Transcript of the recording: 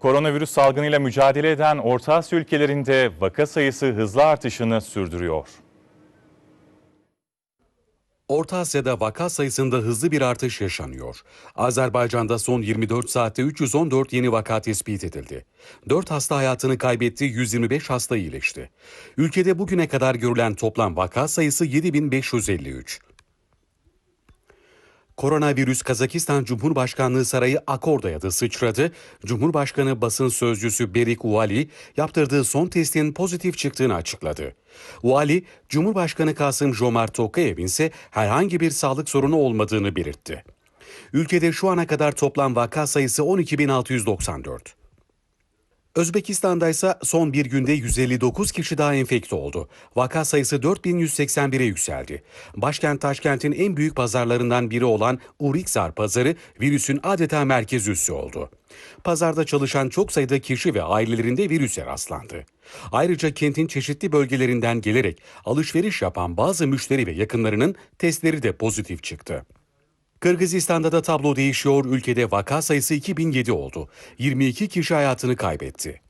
Koronavirüs salgınıyla mücadele eden Orta Asya ülkelerinde vaka sayısı hızlı artışını sürdürüyor. Orta Asya'da vaka sayısında hızlı bir artış yaşanıyor. Azerbaycan'da son 24 saatte 314 yeni vaka tespit edildi. 4 hasta hayatını kaybetti, 125 hasta iyileşti. Ülkede bugüne kadar görülen toplam vaka sayısı 7553. Koronavirüs Kazakistan Cumhurbaşkanlığı Sarayı Akorda'ya da sıçradı. Cumhurbaşkanı basın sözcüsü Berik Uali yaptırdığı son testin pozitif çıktığını açıkladı. Uali, Cumhurbaşkanı Kasım Jomart Tokayev'in ise herhangi bir sağlık sorunu olmadığını belirtti. Ülkede şu ana kadar toplam vaka sayısı 12.694. Özbekistan'da ise son bir günde 159 kişi daha enfekte oldu. Vaka sayısı 4181'e yükseldi. Başkent Taşkent'in en büyük pazarlarından biri olan Uriksar pazarı virüsün adeta merkez üssü oldu. Pazarda çalışan çok sayıda kişi ve ailelerinde virüse rastlandı. Ayrıca kentin çeşitli bölgelerinden gelerek alışveriş yapan bazı müşteri ve yakınlarının testleri de pozitif çıktı. Kırgızistan'da da tablo değişiyor. Ülkede vaka sayısı 2007 oldu. 22 kişi hayatını kaybetti.